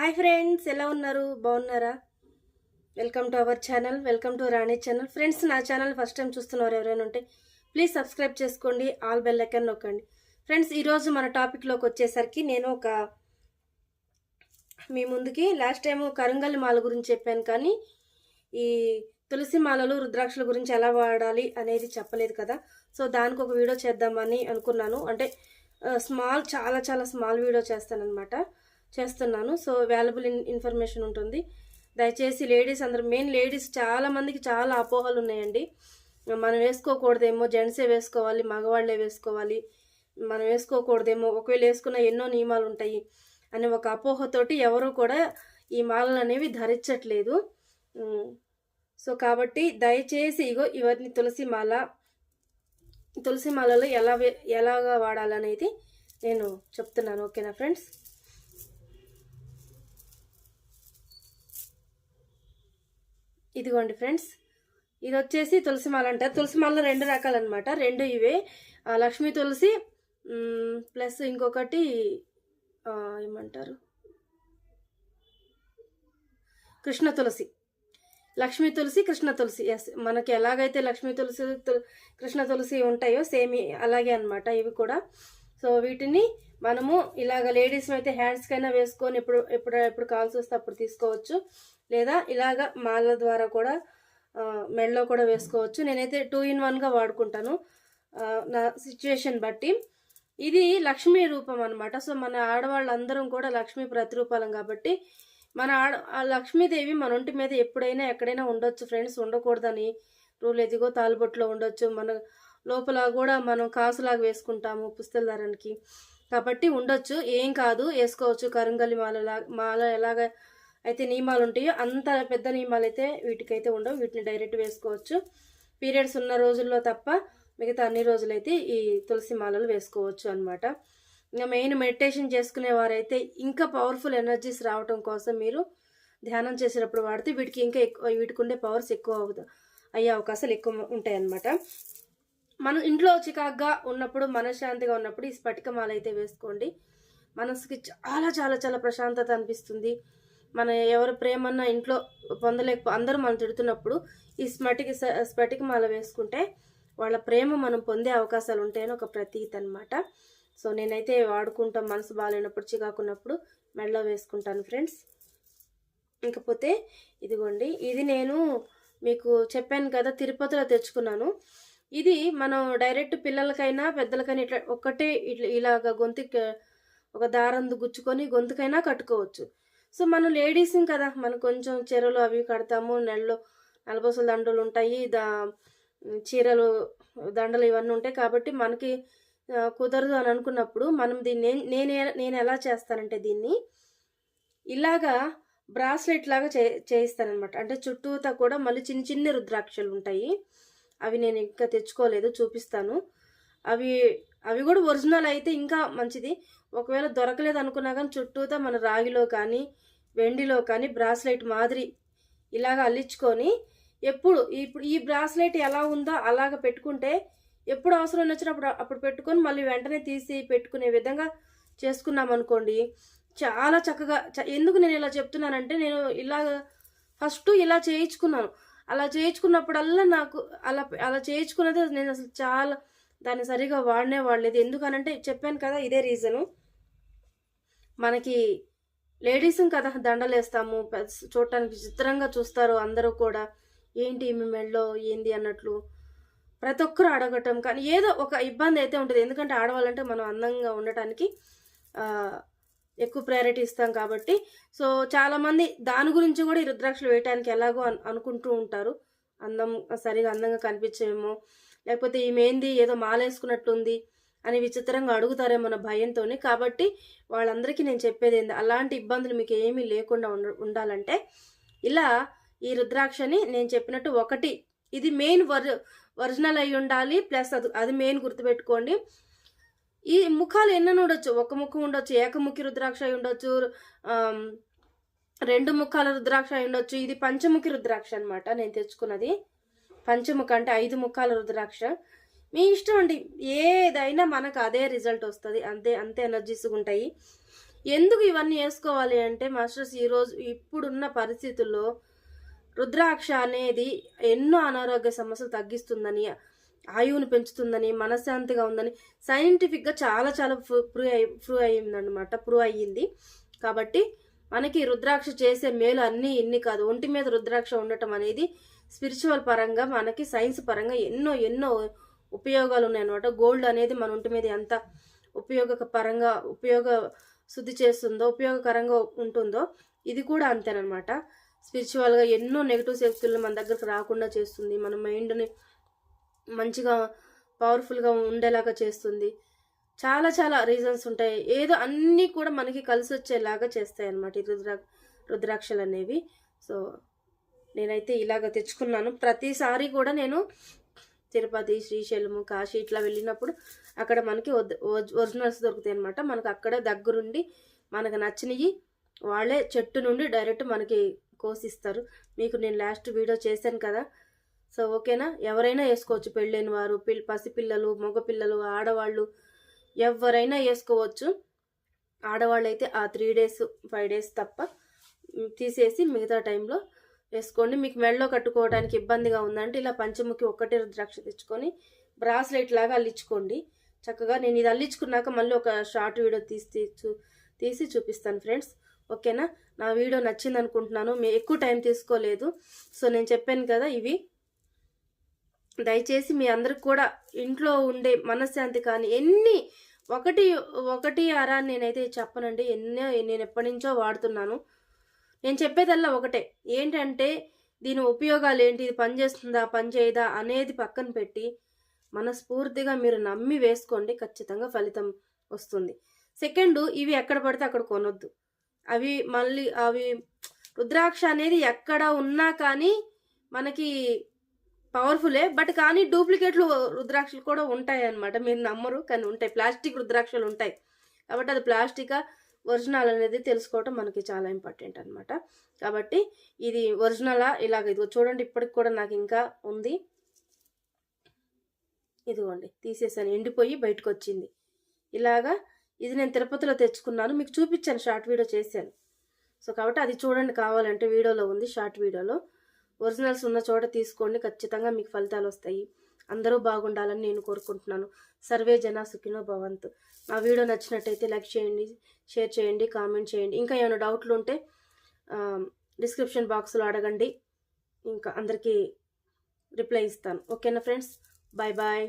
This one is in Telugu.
హాయ్ ఫ్రెండ్స్ ఎలా ఉన్నారు? బాగున్నారా? Welcome to our channel welcome to Rani channel. Friends నా ఛానల్ ఫస్ట్ టైం చూస్తున్నారు ఎవరైనా ఉంటే ప్లీజ్ సబ్స్క్రైబ్ చేసుకోండి ఆల్ బెల్ ఐకన్ నొక్కండి. ఫ్రెండ్స్ ఈరోజు మన టాపిక్లోకి వచ్చేసరికి నేను ఒక మీ ముందుకి లాస్ట్ టైం కరంగల్ మాల గురించి చెప్పాను కానీ ఈ తులసి మాలలు రుద్రాక్షల గురించి ఎలా వాడాలి అనేది చెప్పలేదు కదా. సో దానికి ఒక వీడియో చేద్దామని అనుకున్నాను. అంటే స్మాల్ చాలా చాలా స్మాల్ వీడియో చేస్తానన్నమాట. చేస్తున్నాను. సో వాల్యుబుల్ ఇన్ఫర్మేషన్ ఉంటుంది. దయచేసి లేడీస్ అందరూ మెయిన్ లేడీస్ చాలామందికి చాలా అపోహలు ఉన్నాయండి. మనం వేసుకోకూడదేమో జెంట్సే వేసుకోవాలి మగవాళ్ళే వేసుకోవాలి. మనం వేసుకోకూడదేమో ఒకవేళ వేసుకున్న ఎన్నో నియమాలు ఉంటాయి అనే ఒక అపోహతోటి ఎవరూ కూడా ఈ మాలలు అనేవి ధరించట్లేదు. సో కాబట్టి దయచేసి ఇగో ఇవన్నీ తులసి మాల తులసి మాలలో ఎలా ఎలాగా వాడాలనేది నేను చెప్తున్నాను. ఓకేనా ఫ్రెండ్స్? ఇదిగోండి ఫ్రెండ్స్. ఇది వచ్చేసి తులసి మాల అంటారు తులసి మాలలో రెండు రకాలన్నమాట. రెండు ఇవే. లక్ష్మీ తులసి ప్లస్ ఇంకొకటి ఏమంటారు? కృష్ణ తులసి. లక్ష్మీ తులసి కృష్ణ తులసి. ఎస్ మనకి ఎలాగైతే లక్ష్మీ తులసి తు- కృష్ణ తులసి ఉంటాయో సేమ్ అలాగే అనమాట ఇవి కూడా. సో వీటిని మనము ఇలాగ లేడీస్ అయితే హ్యాండ్స్కైనా వేసుకొని ఎప్పుడు ఎప్పుడు ఎప్పుడు కాల్స్ వస్తే అప్పుడు తీసుకోవచ్చు. లేదా ఇలాగ మాల ద్వారా కూడా మెడలో కూడా వేసుకోవచ్చు. నేనైతే టూ ఇన్ వన్గా వాడుకుంటాను. నా సిచ్యువేషన్ బట్టి. ఇది లక్ష్మీ రూపం అనమాట సో మన ఆడవాళ్ళందరం కూడా లక్ష్మీ ప్రతిరూపాలం కాబట్టి మన ఆడ ఆ లక్ష్మీదేవి మన ఒంటి మీద ఎప్పుడైనా ఎక్కడైనా ఉండొచ్చు ఫ్రెండ్స్ ఉండకూడదని రూల్ ఎదిగో తాలుబొట్లో ఉండొచ్చు. మన లోపల కూడా మనం కాసులాగా వేసుకుంటాము పుస్తల దారానికి కాబట్టి ఉండొచ్చు ఏం కాదు. వేసుకోవచ్చు. కరుంగలి మాల మాల ఎలాగ అయితే నియమాలు ఉంటాయో అంత పెద్ద నియమాలు అయితే వీటికైతే ఉండవు. వీటిని డైరెక్ట్ వేసుకోవచ్చు. పీరియడ్స్ ఉన్న రోజుల్లో తప్ప మిగతా అన్ని రోజులైతే ఈ తులసి మాలలు వేసుకోవచ్చు అనమాట ఇంకా మెయిన్ మెడిటేషన్ చేసుకునే వారైతే ఇంకా పవర్ఫుల్ ఎనర్జీస్ రావటం కోసం మీరు ధ్యానం చేసేటప్పుడు వాడితే వీటికి ఇంకా ఎక్కువ వీటికి ఉండే పవర్స్ ఎక్కువ అవుతా అయ్యే అవకాశాలు ఎక్కువ ఉంటాయి అన్నమాట మనం ఇంట్లో చికాగ్గా ఉన్నప్పుడు మనశ్శాంతిగా ఉన్నప్పుడు ఈ స్ఫటికమాల అయితే వేసుకోండి. మనసుకి చాలా చాలా చాలా ప్రశాంతత అనిపిస్తుంది. మన ఎవరి ప్రేమన్నా ఇంట్లో పొందలేక అందరూ మనం తిడుతున్నప్పుడు ఈ స్ఫటిక స్ఫటికమాల వేసుకుంటే వాళ్ళ ప్రేమ మనం పొందే అవకాశాలు ఉంటాయని ఒక ప్రతీత అనమాట సో నేనైతే వాడుకుంటాం మనసు బాగాలేనప్పుడు చికాకున్నప్పుడు మెడలో వేసుకుంటాను ఫ్రెండ్స్. ఇంకపోతే ఇదిగోండి ఇది నేను మీకు చెప్పాను కదా తిరుపతిలో తెచ్చుకున్నాను. ఇది మనం డైరెక్ట్ పిల్లలకైనా పెద్దలకైనా ఇట్లా ఒక్కటే ఇట్లా ఇలాగ గొంతుకి ఒక దారందు గుచ్చుకొని గొంతుకైనా కట్టుకోవచ్చు. సో మనం లేడీస్ కదా మనం కొంచెం చీరలు అవి కడతాము నెలలో నలబోసల దండలు ఉంటాయి దా చీరలు దండలు ఇవన్నీ ఉంటాయి కాబట్టి మనకి కుదరదు అని అనుకున్నప్పుడు మనం దీన్ని ఏం- నేను నేను ఎలా చేస్తానంటే దీన్ని ఇలాగా బ్రాస్లెట్ లాగా చే చేయిస్తానమాట అంటే చుట్టూతా కూడా మళ్ళీ చిన్న చిన్న రుద్రాక్షలు ఉంటాయి. అవి నేను ఇంకా తెచ్చుకోలేదు చూపిస్తాను. అవి అవి కూడా ఒరిజినల్ అయితే ఇంకా మంచిది. ఒకవేళ దొరకలేదు అనుకున్నా కానీ చుట్టూతా మన రాగిలో కానీ వెండిలో కానీ బ్రాస్లెట్ మాదిరి ఇలాగ అల్లించుకొని ఎప్పుడు ఇప్పుడు ఈ బ్రాస్లెట్ ఎలా ఉందో అలాగ పెట్టుకుంటే ఎప్పుడు అవసరం వచ్చినప్పుడు అప్పుడు పెట్టుకొని మళ్ళీ వెంటనే తీసి పెట్టుకునే విధంగా చేసుకున్నాం అనుకోండి. చాలా చక్కగా చ- ఎందుకు నేను ఇలా చెప్తున్నానంటే నేను ఇలాగ ఫస్ట్ ఇలా చేయించుకున్నాను. అలా చేయించుకున్నప్పుడల్లా నాకు అలా అలా చేయించుకున్నది నేను అసలు చాలా దాన్ని సరిగా వాడనే వాడలేదు. ఎందుకనంటే చెప్పాను కదా ఇదే రీజను మనకి లేడీస్ కదా దండలేస్తాము చూడటానికి చిత్రంగా చూస్తారు అందరూ కూడా. ఏంటి మీ మెళ్ళో ఏంది అన్నట్లు ప్రతి ఒక్కరు అడగటం. కానీ ఏదో ఒక ఇబ్బంది అయితే ఉంటుంది. ఎందుకంటే ఆడవాళ్ళంటే మనం అందంగా ఉండటానికి ఎక్కువ ప్రయారిటీ ఇస్తాం కాబట్టి. సో చాలామంది దాని గురించి కూడా ఈ రుద్రాక్షలు వేయటానికి ఎలాగో అనుకుంటూ ఉంటారు. అందం సరిగా అందంగా కనిపించేమో లేకపోతే ఈమెంది ఏదో మాలేసుకున్నట్టుంది అని విచిత్రంగా అడుగుతారేమో అన్న భయంతో కాబట్టి వాళ్ళందరికీ నేను చెప్పేది ఏంది అలాంటి ఇబ్బందులు మీకు ఏమీ లేకుండా ఉండ ఉండాలంటే ఇలా ఈ రుద్రాక్షని నేను చెప్పినట్టు ఒకటి ఇది మెయిన్ వర్ ఒరిజినల్ అయి ఉండాలి ప్లస్ అది అది మెయిన్ గుర్తుపెట్టుకోండి. ఈ ముఖాలు ఎన్నో ఉండొచ్చు. ఒక ముఖం ఉండొచ్చు ఏకముఖి రుద్రాక్ష అయి ఉండొచ్చు రెండు ముఖాల రుద్రాక్ష అయి ఉండొచ్చు. ఇది పంచముఖి రుద్రాక్ష అనమాట నేను తెచ్చుకున్నది. పంచముఖ అంటే ఐదు ముఖాల రుద్రాక్ష. మీ ఇష్టం అండి. ఏదైనా మనకు అదే రిజల్ట్ వస్తుంది. అంతే అంతే ఎనర్జీస్ ఉంటాయి. ఎందుకు ఇవన్నీ వేసుకోవాలి అంటే మాస్టర్స్ ఈరోజు ఇప్పుడున్న పరిస్థితుల్లో రుద్రాక్ష అనేది ఎన్నో అనారోగ్య సమస్యలు తగ్గిస్తుందని ఆయువుని పెంచుతుందని మనశ్శాంతిగా ఉందని సైంటిఫిక్గా చాలా చాలా ప్రూవ్ అయి ప్రూవ్ అయ్యిందనమాట ప్రూవ్ అయ్యింది. కాబట్టి మనకి రుద్రాక్ష చేసే మేలు అన్నీ ఇన్ని కాదు. ఒంటి మీద రుద్రాక్ష ఉండటం అనేది స్పిరిచువల్ పరంగా మనకి సైన్స్ పరంగా ఎన్నో ఎన్నో ఉపయోగాలు ఉన్నాయన్నమాట. గోల్డ్ అనేది మన ఒంటి మీద ఎంత ఉపయోగ పరంగా ఉపయోగ శుద్ధి చేస్తుందో ఉపయోగకరంగా ఉంటుందో ఇది కూడా అంతేనమాట స్పిరిచువల్గా ఎన్నో నెగిటివ్ శక్తులను మన దగ్గరకు రాకుండా చేస్తుంది. మన మైండ్ని మంచిగా పవర్ఫుల్గా ఉండేలాగా చేస్తుంది. చాలా చాలా రీజన్స్ ఉంటాయి. ఏదో అన్నీ కూడా మనకి కలిసి వచ్చేలాగా చేస్తాయి అన్నమాట ఈ రుద్రా రుద్రాక్షలు అనేవి సో నేనైతే ఇలాగ తెచ్చుకున్నాను. ప్రతిసారి కూడా నేను తిరుపతి శ్రీశైలము కాశీ ఇట్లా వెళ్ళినప్పుడు అక్కడ మనకి ఒరిజినల్స్ దొరుకుతాయి అనమాట మనకు అక్కడ దగ్గరుండి మనకు నచ్చినవి వాళ్ళే చెట్టు నుండి డైరెక్ట్ మనకి కోసిస్తారు. మీకు నేను లాస్ట్ వీడియో చేశాను కదా సో ఓకేనా? ఎవరైనా వేసుకోవచ్చు. పెళ్ళైన వారు పిల్ పసిపిల్లలు మగపిల్లలు ఆడవాళ్ళు ఎవరైనా వేసుకోవచ్చు. ఆడవాళ్ళు అయితే ఆ త్రీ డేస్ ఫైవ్ డేస్ తప్ప తీసేసి మిగతా టైంలో వేసుకోండి. మీకు మెడలో కట్టుకోవడానికి ఇబ్బందిగా ఉందంటే ఇలా పంచముఖి ఒక్కటే ద్రాక్ష తెచ్చుకొని బ్రాస్లెట్ లాగా అల్లించుకోండి. చక్కగా నేను ఇది అల్లించుకున్నాక మళ్ళీ ఒక షార్ట్ వీడియో తీసి తీసి చూపిస్తాను ఫ్రెండ్స్. ఓకేనా? నా వీడియో నచ్చింది అనుకుంటున్నాను మీ ఎక్కువ టైం తీసుకోలేదు. సో నేను చెప్పాను కదా ఇవి. దయచేసి మీ అందరికి కూడా ఇంట్లో ఉండే మనశ్శాంతి కానీ ఎన్ని ఒకటి ఒకటి అరా నేనైతే చెప్పనండి. ఎన్నో నేను ఎప్పటి నుంచో వాడుతున్నాను. నేను చెప్పేదల్లా ఒకటే. ఏంటంటే దీని ఉపయోగాలు ఏంటి? ఇది పనిచేస్తుందా పనిచేయదా అనేది పక్కన పెట్టి మనస్ఫూర్తిగా మీరు నమ్మి వేసుకోండి. ఖచ్చితంగా ఫలితం వస్తుంది. సెకండ్ ఇవి ఎక్కడ పడితే అక్కడ కొనొద్దు. అవి మళ్ళీ అవి రుద్రాక్ష అనేది ఎక్కడ ఉన్నా కానీ మనకి పవర్ఫులే బట్ కానీ డూప్లికేట్లు రుద్రాక్షలు కూడా ఉంటాయి అనమాట మీరు నమ్మరు కానీ ఉంటాయి. ప్లాస్టిక్ రుద్రాక్షలు ఉంటాయి. కాబట్టి అది ప్లాస్టికా ఒరిజినల్ అనేది తెలుసుకోవటం మనకి చాలా ఇంపార్టెంట్ అనమాట కాబట్టి ఇది ఒరిజినలా ఇలాగ ఇదిగో చూడండి ఇప్పటికి కూడా నాకు ఇంకా ఉంది. ఇదిగోండి తీసేసాను. ఎండిపోయి బయటకు వచ్చింది ఇలాగా ఇది నేను తిరుపతిలో తెచ్చుకున్నాను. మీకు చూపించాను షార్ట్ వీడియో చేశాను. సో కాబట్టి అది చూడండి కావాలంటే వీడియోలో ఉంది షార్ట్ వీడియోలో. ఒరిజినల్స్ ఉన్న చోట తీసుకోండి. ఖచ్చితంగా మీకు ఫలితాలు వస్తాయి. అందరూ బాగుండాలని నేను కోరుకుంటున్నాను. సర్వే జన సుఖినో భవంతు. నా వీడియో నచ్చినట్టయితే లైక్ చేయండి షేర్ చేయండి కామెంట్ చేయండి. ఇంకా ఏమైనా డౌట్లు ఉంటే డిస్క్రిప్షన్ బాక్స్లో అడగండి. ఇంకా అందరికీ రిప్లై ఇస్తాను. ఓకేనా ఫ్రెండ్స్? Bye bye.